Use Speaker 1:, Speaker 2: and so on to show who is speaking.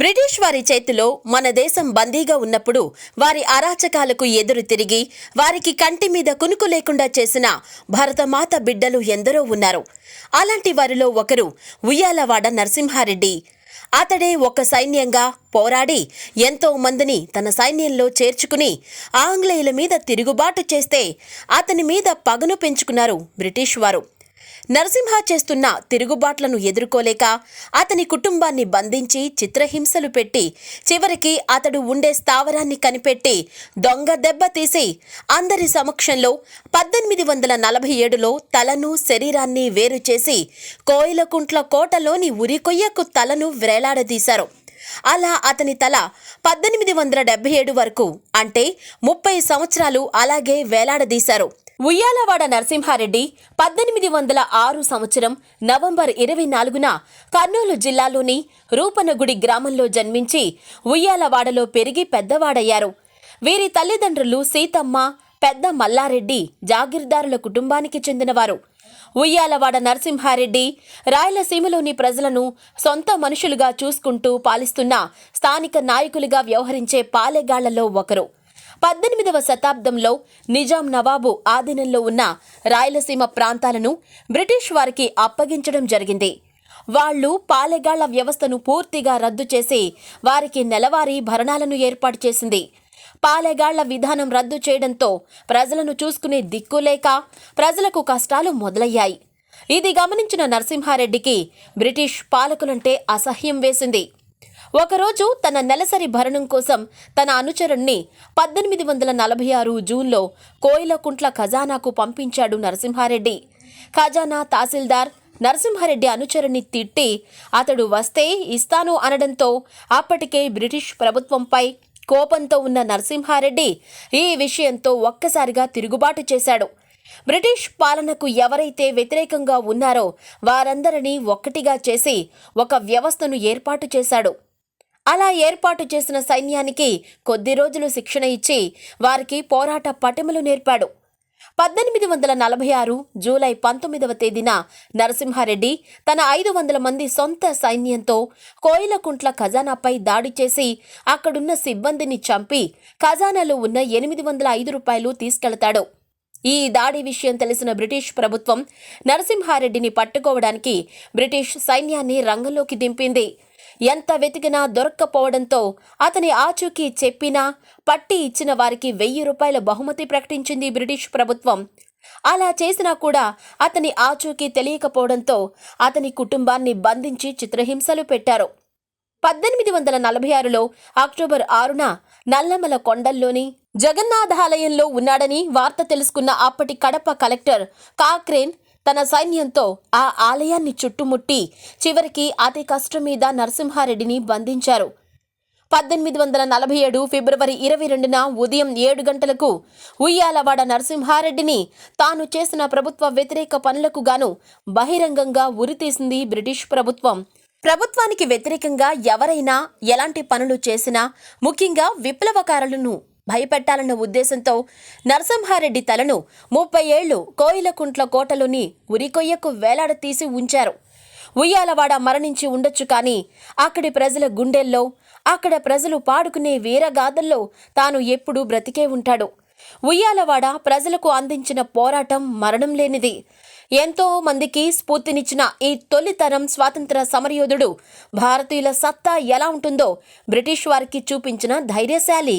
Speaker 1: British వారి చేతిలో మన దేశం బందీగా ఉన్నప్పుడు వారి అరాచకాలకు ఎదురు తిరిగి వారికి కంటి మీద కునుకు లేకుండా చేసిన భరతమాత బిడ్డలు ఎందరో ఉన్నారు. అలాంటి వారిలో ఒకరు ఉయ్యాలవాడ నరసింహారెడ్డి. అతడే ఒక సైన్యంగా పోరాడి ఎంతో మందిని తన సైన్యంలో చేర్చుకుని ఆంగ్లేయుల మీద తిరుగుబాటు చేస్తే అతని మీద పగను పెంచుకున్నారు బ్రిటిష్ వారు. నరసింహ చేస్తున్న తిరుగుబాట్లను ఎదుర్కోలేక అతని కుటుంబాన్ని బంధించి చిత్రహింసలు పెట్టి చివరికి అతడు ఉండే స్థావరాన్ని కనిపెట్టి దొంగ దెబ్బ తీసి అందరి సమక్షంలో పద్దెనిమిది వందల నలభై ఏడులో తలను శరీరాన్ని వేరు చేసి కోయిలకుంట్ల కోటలోని ఉరికొయ్యకు తలను వ్రేలాడదీశారు అలా అతని తల పద్దెనిమిది వందల డెబ్బై ఏడు వరకు అంటే ముప్పై సంవత్సరాలు అలాగే వేలాడదీశారు. ఉయ్యాలవాడ నరసింహారెడ్డి పద్దెనిమిది వందల ఆరు సంవత్సరం నవంబర్ ఇరవై నాలుగున కర్నూలు జిల్లాలోని రూపనగుడి గ్రామంలో జన్మించి ఉయ్యాలవాడలో పెరిగి పెద్దవాడయ్యారు. వీరి తల్లిదండ్రులు సీతమ్మ పెద్ద మల్లారెడ్డి జాగీర్దారుల కుటుంబానికి చెందినవారు. ఉయ్యాలవాడ నరసింహారెడ్డి రాయలసీమలోని ప్రజలను సొంత మనుషులుగా చూసుకుంటూ పాలిస్తున్న స్థానిక నాయకులుగా వ్యవహరించే పాలెగాళ్ళలో ఒకరు. పద్దెనిమిదవ శతాబ్దంలో నిజాం నవాబు ఆధీనంలో ఉన్న రాయలసీమ ప్రాంతాలను బ్రిటిష్ వారికి అప్పగించడం జరిగింది. వాళ్ళు పాలెగాళ్ళ వ్యవస్థను పూర్తిగా రద్దు చేసి వారికి నెలవారీ భరణాలను ఏర్పాటు చేసింది. పాలెగాళ్ళ విధానం రద్దు చేయడంతో ప్రజలను చూసుకునే దిక్కు లేక ప్రజలకు కష్టాలు మొదలయ్యాయి. ఇది గమనించిన నరసింహారెడ్డికి బ్రిటిష్ పాలకులంటే అసహ్యం వేసింది. ఒకరోజు తన నెలసరి భరణం కోసం తన అనుచరుణ్ణి పద్దెనిమిది వందల నలభై ఆరు జూన్లో కోయిలకుంట్ల ఖజానాకు పంపించాడు నరసింహారెడ్డి. ఖజానా తహసీల్దార్ నరసింహారెడ్డి అనుచరుని తిట్టి అతడు వస్తే ఇస్తాను అనడంతో అప్పటికే బ్రిటిష్ ప్రభుత్వంపై కోపంతో ఉన్న నరసింహారెడ్డి ఈ విషయంతో ఒక్కసారిగా తిరుగుబాటు చేశాడు. బ్రిటిష్ పాలనకు ఎవరైతే వ్యతిరేకంగా ఉన్నారో వారందరినీ ఒక్కటిగా చేసి ఒక వ్యవస్థను ఏర్పాటు చేశాడు. అలా ఏర్పాటు చేసిన సైన్యానికి కొద్ది రోజులు శిక్షణ ఇచ్చి వారికి పోరాట పటిమలు నేర్పాడు. పద్దెనిమిది వందల నలభై ఆరు జూలై పంతొమ్మిదవ తేదీన నరసింహారెడ్డి తన ఐదు వందల మంది సొంత సైన్యంతో కోయిలకుంట్ల ఖజానాపై దాడి చేసి అక్కడున్న సిబ్బందిని చంపి ఖజానాలో ఉన్న ఎనిమిది వందల ఐదు రూపాయలు తీసుకెళతాడు. ఈ దాడి విషయం తెలిసిన బ్రిటిష్ ప్రభుత్వం నరసింహారెడ్డిని పట్టుకోవడానికి బ్రిటిష్ సైన్యాన్ని రంగంలోకి దింపింది. ఎంత వెతికినా దొరక్కపోవడంతో అతని ఆచూకీ చెప్పినా పట్టి ఇచ్చిన వారికి వెయ్యి రూపాయల బహుమతి ప్రకటించింది బ్రిటిష్ ప్రభుత్వం. అలా చేసినా కూడా అతని ఆచూకీ తెలియకపోవడంతో అతని కుటుంబాన్ని బంధించి చిత్రహింసలు పెట్టారు. పద్దెనిమిది వందల నలభై ఆరులో అక్టోబర్ ఆరున నల్లమల కొండల్లోని జగన్నాథాలయంలో ఉన్నాడని వార్త తెలుసుకున్న అప్పటి కడప కలెక్టర్ కాక్రేన్ తన సైన్యంతో ఆ ఆలయాన్ని చుట్టుముట్టి చివరికి అతి కష్టం మీద నరసింహారెడ్డిని బంధించారు. పద్దెనిమిది వందల నలభై ఏడు ఫిబ్రవరి ఇరవై రెండున ఉదయం ఏడు గంటలకు ఉయ్యాలవాడ నరసింహారెడ్డిని తాను చేసిన ప్రభుత్వ వ్యతిరేక పనులకు గాను బహిరంగంగా ఉరితీసింది బ్రిటిష్ ప్రభుత్వం. ప్రభుత్వానికి వ్యతిరేకంగా ఎవరైనా ఎలాంటి పనులు చేసినా ముఖ్యంగా విప్లవకారులను భయపెట్టాలన్న ఉద్దేశంతో నరసింహారెడ్డి తలను ముప్పై ఏళ్ళు కోయిలకుంట్ల కోటలోని ఉరికొయ్యకు వేలాడతీసి ఉంచారు. ఉయ్యాలవాడ మరణించి ఉండొచ్చు కానీ అక్కడి ప్రజల గుండెల్లో అక్కడ ప్రజలు పాడుకునే వీరగాథల్లో తాను ఎప్పుడూ బ్రతికే ఉంటాడు. ఉయ్యాలవాడ ప్రజలకు అందించిన పోరాటం మరణం లేనిది. ఎంతో మందికి స్ఫూర్తినిచ్చిన ఈ తొలితరం స్వాతంత్ర సమరయోధుడు భారతీయుల సత్తా ఎలా ఉంటుందో బ్రిటిష్ వారికి చూపించిన ధైర్యశాలి.